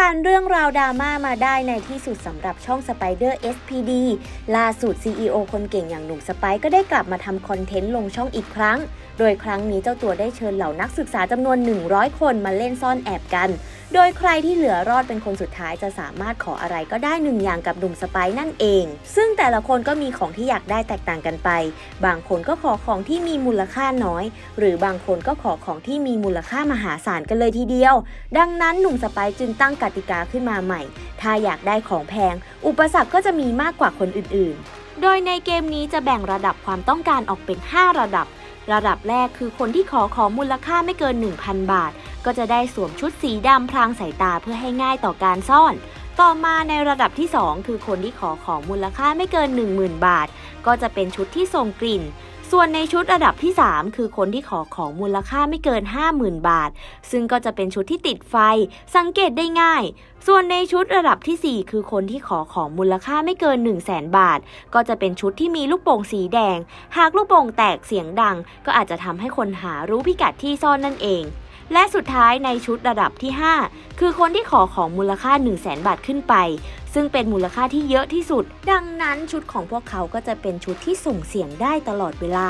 ผ่านเรื่องราวดราม่ามาได้ในที่สุดสำหรับช่อง Spider SPD ล่าสุด CEO คนเก่งอย่างหนุ่มสไปก็ได้กลับมาทำคอนเทนต์ลงช่องอีกครั้ง โดยครั้งนี้เจ้าตัวได้เชิญเหล่านักศึกษาจำนวน 100 คนมาเล่นซ่อนแอบกัน โดยใครที่เหลือรอดเป็นคนสุดท้ายจะสามารถขออะไรก็ได้หนึ่งอย่างกับหนุ่มสไปนั่นเอง ซึ่งแต่ละคนก็มีของที่อยากได้แตกต่างกันไป บางคนก็ขอของที่มีมูลค่าน้อย หรือบางคนก็ขอของที่มีมูลค่ามหาศาลกันเลยทีเดียว ดังนั้นหนุ่มสไปซ์จึงตั้งกติกาขึ้นมาใหม่ ถ้าอยากได้ของแพง อุปสรรคก็จะมีมากกว่าคนอื่น ๆ โดยในเกมนี้จะแบ่งระดับความต้องการออกเป็น 5 ระดับ ระดับแรกคือคนที่ขอของมูลค่าไม่เกิน 1,000 บาท ก็จะได้สวมชุดสีดำพรางสายตาเพื่อให้ง่ายต่อการซ่อน ต่อมาในระดับที่ 2 คือคนที่ขอของมูลค่าไม่เกิน 10,000 บาท ก็จะเป็นชุดที่ส่งกลิ่นส่วนในชุดระดับที่ 3 คือคนที่ขอของมูลค่าไม่เกิน 50,000 บาท ซึ่งก็จะเป็นชุดที่ติดไฟ สังเกตได้ง่าย ส่วนในชุดระดับทีสี่4 คือคนที่ขอของมูลค่าไม่เกิน 1 0 0 0 0แสนบาท ก็จะเป็นชุดที่มีลูกโป่งสีแดง หากลูกโป่งแตกเสียงดัง ก็อาจจะทำให้คนหารู้พิกัดที่ซ่อนนั่นเอง และสุดท้ายในชุดระดับที่ 5 คือคนที่ขอของมูลค่า 1 0 0 0 0แสนบาทขึ้นไป ซึ่งเป็นมูลค่าที่เยอะที่สุด ดังนั้นชุดของพวกเขาก็จะเป็นชุดที่ส่งเสียงได้ตลอดเวลา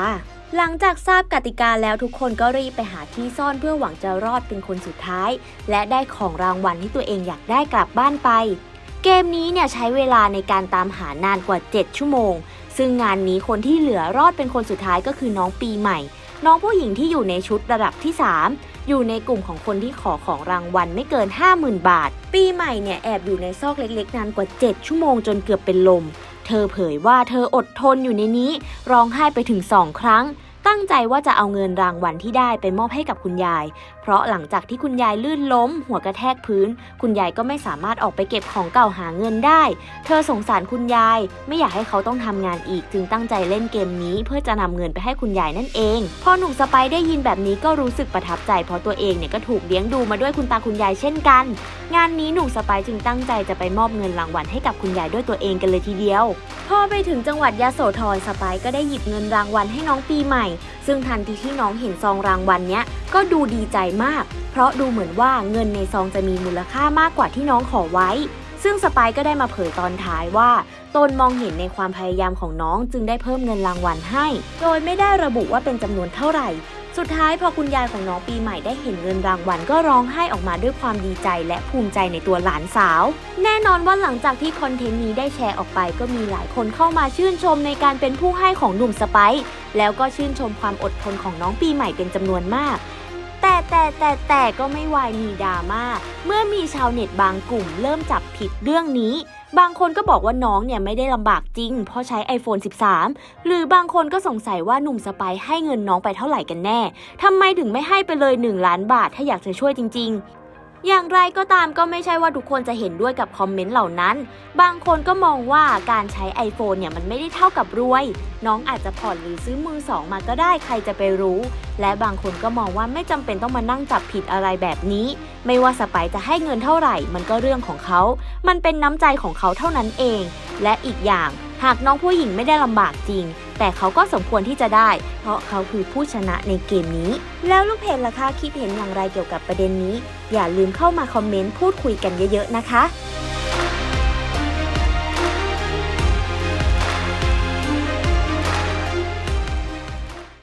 หลังจากทราบกติกาแล้วทุกคนก็รีบไปหาที่ซ่อนเพื่อหวังจะรอดเป็นคนสุดท้าย และได้ของรางวัลที่ตัวเองอยากได้กลับบ้านไป เกมนี้เนี่ยใช้เวลาในการตามหานานกว่า 7 ชั่วโมง ซึ่งงานนี้คนที่เหลือรอดเป็นคนสุดท้ายก็คือน้องปีใหม่ น้องผู้หญิงที่อยู่ในชุดระดับที่ 3 อยู่ในกลุ่มของคนที่ขอของรางวัลไม่เกิน 50,000 บาท ปีใหม่เนี่ยแอบอยู่ในซอกเล็กๆนานกว่า 7 ชั่วโมงจนเกือบเป็นลม เธอเผยว่าเธออดทนอยู่ในนี้ ร้องไห้ไปถึงสองครั้ง ตั้งใจว่าจะเอาเงินรางวัลที่ได้ไปมอบให้กับคุณยาย เพราะหลังจากที่คุณยายลื่นล้ม หัวกระแทกพื้น คุณยายก็ไม่สามารถออกไปเก็บของเก่าหาเงินได้ เธอสงสารคุณยาย ไม่อยากให้เขาต้องทำงานอีก จึงตั้งใจเล่นเกมนี้ เพื่อจะนำเงินไปให้คุณยายนั่นเอง พอหนุ่มสไปได้ยินแบบนี้ก็รู้สึกประทับใจ เพราะตัวเองเนี่ยก็ถูกเลี้ยงดูมาด้วยคุณตาคุณยายเช่นกัน งานนี้หนุ่มสไปจึงตั้งใจจะไปมอบเงินรางวัลให้กับคุณยายด้วยตัวเองกันเลยทีเดียว พอไปถึงจังหวัดยะโสธรสไปก็ได้หยิบเงินรางวัลให้น้องปีใหม่ซึ่งทันทีที่น้องเห็นซองรางวัลเนี้ยก็ดูดีใจมาก เพราะดูเหมือนว่าเงินในซองจะมีมูลค่ามากกว่าที่น้องขอไว้ ซึ่งสปายก็ได้มาเผยตอนท้ายว่าตนมองเห็นในความพยายามของน้องจึงได้เพิ่มเงินรางวัลให้ โดยไม่ได้ระบุว่าเป็นจำนวนเท่าไหร่ สุดท้ายพอคุณยายของน้องปีใหม่ได้เห็นเงินรางวัลก็ร้องไห้ออกมาด้วยความดีใจและภูมิใจในตัวหลานสาว แน่นอนว่าหลังจากที่คอนเทนต์นี้ได้แชร์ออกไป ก็มีหลายคนเข้ามาชื่นชมในการเป็นผู้ให้ของหนุ่มสไปซ์แล้วก็ชื่นชมความอดทนของน้องปีใหม่เป็นจำนวนมากแต่แต่แต่แต่ก็ไม่วายมีดราม่าเมื่อมีชาวเน็ตบางกลุ่มเริ่มจับผิดเรื่องนี้ บางคนก็บอกว่าน้องเนี่ยไม่ได้ลำบากจริง เพราะใช้ iPhone 13 หรือบางคนก็สงสัยว่าหนุ่มสไปให้เงินน้องไปเท่าไหร่กันแน่ทำไมถึงไม่ให้ไปเลย 1 ล้านบาทถ้าอยากจะช่วยจริง ๆ อย่างไรก็ตามก็ไม่ใช่ว่าทุกคนจะเห็นด้วยกับคอมเมนต์เหล่านั้น บางคนก็มองว่าการใช้ iPhone เนี่ยมันไม่ได้เท่ากับรวย น้องอาจจะผ่อนหรือซื้อมือสองมาก็ได้ใครจะไปรู้ และบางคนก็มองว่าไม่จำเป็นต้องมานั่งจับผิดอะไรแบบนี้ ไม่ว่าสไปจะให้เงินเท่าไหร่ มันก็เรื่องของเขา มันเป็นน้ำใจของเขาเท่านั้นเอง และอีกอย่าง หากน้องผู้หญิงไม่ได้ลำบากจริง แต่เขาก็สมควรที่จะได้ เพราะเขาคือผู้ชนะในเกมนี้ แล้วลูกเพจล่ะคะคิดเห็นอย่างไรเกี่ยวกับประเด็นนี้ อย่าลืมเข้ามาคอมเมนต์พูดคุยกันเยอะๆนะคะ